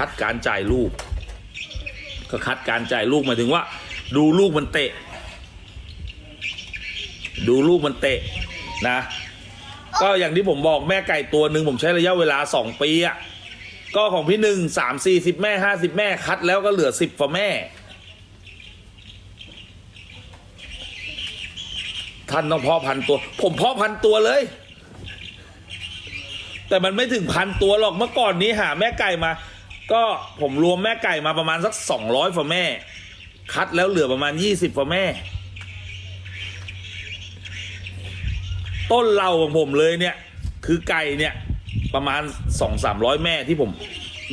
คัดการจ่ายลูก ก็คัดการจ่ายลูกหมายถึงว่า ดูลูกมันเตะ ดูลูกมันเตะนะ ก็อย่างที่ผมบอกแม่ไก่ตัวหนึ่งผมใช้ระยะเวลาสองปีอะ่ะก็ของพี่หนึ่งสามสี่สิบแม่ห้าสิบแม่คัดแล้วก็เหลือสิบฝ่าแม่ ท่านต้องเพาะพันตัว ผมเพาะพันตัวเลยแต่มันไม่ถึงพันตัวหรอกเมื่อก่อนนี้หาแม่ไก่มา ก็ผมรวมแม่ไก่มาประมาณสักสองร้อยฝ่าแม่ คัดแล้วเหลือประมาณยี่สิบฝ่าแม่ ต้นเราของผมเลยเนี่ย คือไก่เนี่ยประมาณสองสามร้อยแม่ที่ผม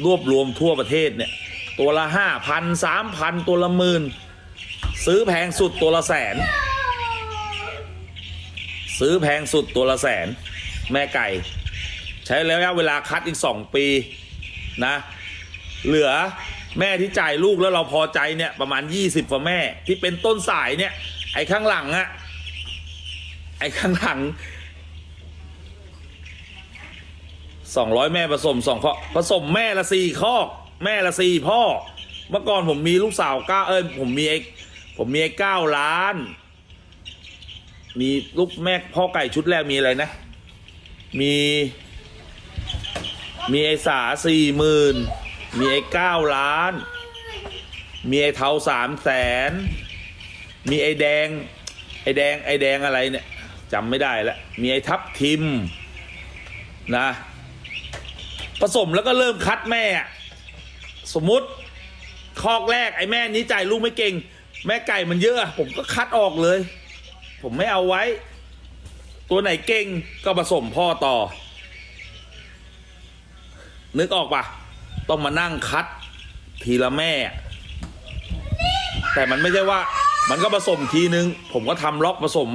รวบรวมทั่วประเทศเนี่ย ตัวละห้าพันสามพันตัวละหมื่นซื้อแพงสุดตัวละแสน ซื้อแพงสุดตัวละแสน แม่ไก่ ใช้ระยะเวลาคัดอีกสองปีนะ เหลือแม่ที่จ่ายลูกแล้วเราพอใจเนี่ยประมาณยี่สิบกว่าแม่ ที่เป็นต้นสายเนี่ย ไอ้ข้างหลังอะไอ้ข้างหลังสองร้อยแม่ผสมสองข้อผสมแม่ละสี่ข้อแม่ละสี่พ่อ เมื่อก่อนผมมีลูกสาวเก้าเอ้ยผมมีไอ้ผมมีไอ้เก้าล้าน มีลูกแม่พ่อไก่ชุดแรกมีอะไรนะ มี มีไอ้สาสี่หมื่น มีไอ้เก้าล้าน มีไอ้เทาสามแสน มีไอ้แดง ไอ้แดง ไอ้แดงอะไรเนี่ยจำไม่ได้แล้ว มีไอ้ทับทิมนะ ผสมแล้วก็เริ่มคัดแม่ สมมุติคอกแรกไอ้แม่นี้จ่ายลูกไม่เก่ง แม่ไก่มันเยอะ ผมก็คัดออกเลย ผมไม่เอาไว้ ตัวไหนเก่งก็ผสมพ่อต่อ นึกออกปะ ต้องมานั่งคัดทีละแม่ แต่มันไม่ใช่ว่า มันก็ผสมทีนึง ผมก็ทำล็อกผสม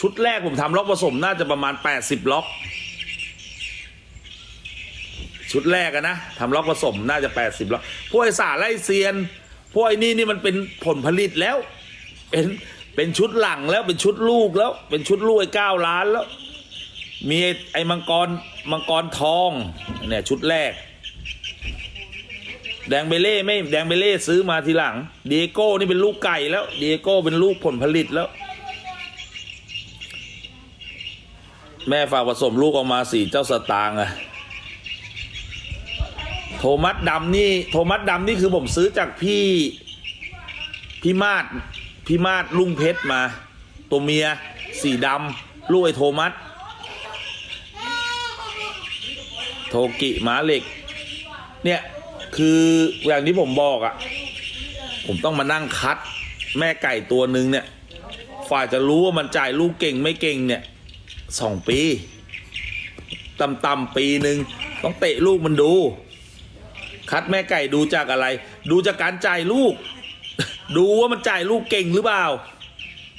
ชุดแรกผมทำล็อกผสมน่าจะประมาณ 80 ล็อก ชุดแรกอะนะทำล็อกผสมน่าจะ 80 ล็อก พวกไอสาไล่เซียน พวกไอ้นี่นี่มันเป็นผลผลิตแล้ว เป็นเป็นชุดหลังแล้วเป็นชุดลูกแล้ว เป็นชุดลูกไอ้เก้าล้านแล้ว มีไอ้มังกรมังกรทองเนี่ยชุดแรก แดงเบเล่ไม่แดงเบเล่ซื้อมาทีหลังเดียโก้นี่เป็นลูกไก่แล้วเดียโก้เป็นลูกผลผลิตแล้ว แม่ฝากผสมลูกออกมาสี่เจ้าสตางค์อะโทมัสดำนี่โทมัสดำนี่คือผมซื้อจากพี่พี่มาดพี่มาดลุงเพชรมา ตัวเมียสีดำลูกไอ้โทมัสโทกิหมาเหล็ก เนี่ย คืออย่างที่ผมบอกอะ่ะ ผมต้องมานั่งคัด แม่ไก่ตัวหนึ่งเนี่ยฝ่ายจะรู้ว่ามันจ่ายลูกเก่งไม่เก่งเนี่ยสองปีต่ำๆปีหนึ่งต้องเตะลูกมันดู คัดแม่ไก่ดูจากอะไร ดูจากการจ่ายลูก ดูว่ามันจ่ายลูกเก่งหรือเปล่า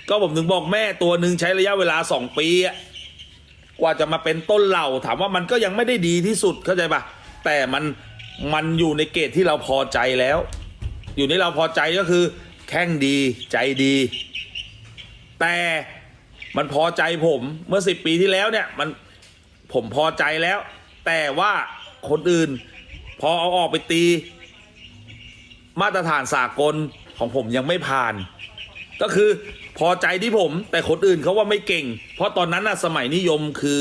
ก็ผมถึงบอกแม่ตัวหนึ่งใช้ระยะเวลาสองปีอะกว่าจะมาเป็นต้นเหล่า ถามว่ามันก็ยังไม่ได้ดีที่สุดเข้าใจปะแต่มัน มันอยู่ในเกณฑ์ที่เราพอใจแล้ว อยู่ในเราพอใจก็คือ แข้งดีใจดี แต่มันพอใจผมเมื่อสิบปีที่แล้วเนี่ยมันผมพอใจแล้ว แต่ว่าคนอื่น พอเอาออกไปตี มาตรฐานสากลของผมยังไม่ผ่าน ก็คือพอใจที่ผม แต่คนอื่นเขาว่าไม่เก่ง เพราะตอนนั้นนะสมัยนิยมคือ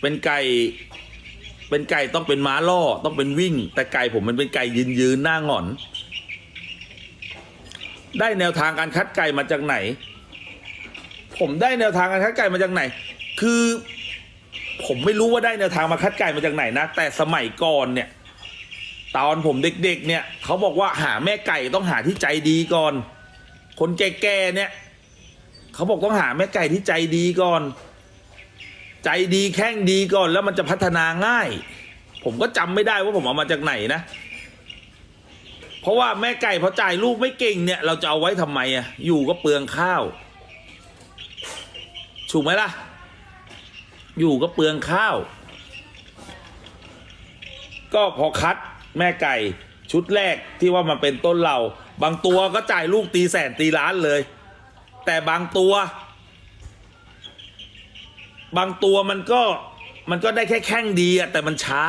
เป็นไก่ เป็นไก่ต้องเป็นม้าล่อต้องเป็นวิ่ง แต่ไก่ผมมันเป็นไก่ยืนยืนหน้างอน ได้แนวทางการคัดไก่มาจากไหน ผมได้แนวทางการคัดไก่มาจากไหน คือ ผมไม่รู้ว่าได้แนวทางมาคัดไก่มาจากไหนนะ แต่สมัยก่อนเนี่ย ตอนผมเด็กๆเนี่ยเขาบอกว่าหาแม่ไก่ต้องหาที่ใจดีก่อน คนแก่ๆเนี่ยเขาบอกต้องหาแม่ไก่ที่ใจดีก่อน ใจดีแข้งดีก่อนแล้วมันจะพัฒนาง่าย ผมก็จำไม่ได้ว่าผมเอามาจากไหนนะ เพราะว่าแม่ไก่พอจ่ายลูกไม่เก่งเนี่ย เราจะเอาไว้ทำไมอะอยู่ก็เปลืองข้าวถูกไหมล่ะ อยู่ก็เปลืองข้าว ก็พอคัดแม่ไก่ชุดแรกที่ว่ามันเป็นต้นเหล่าบางตัวก็จ่ายลูกตีแสนตีล้านเลย แต่บางตัว บางตัวมันก็มันก็ได้แค่แข้งดีอะแต่มันช้า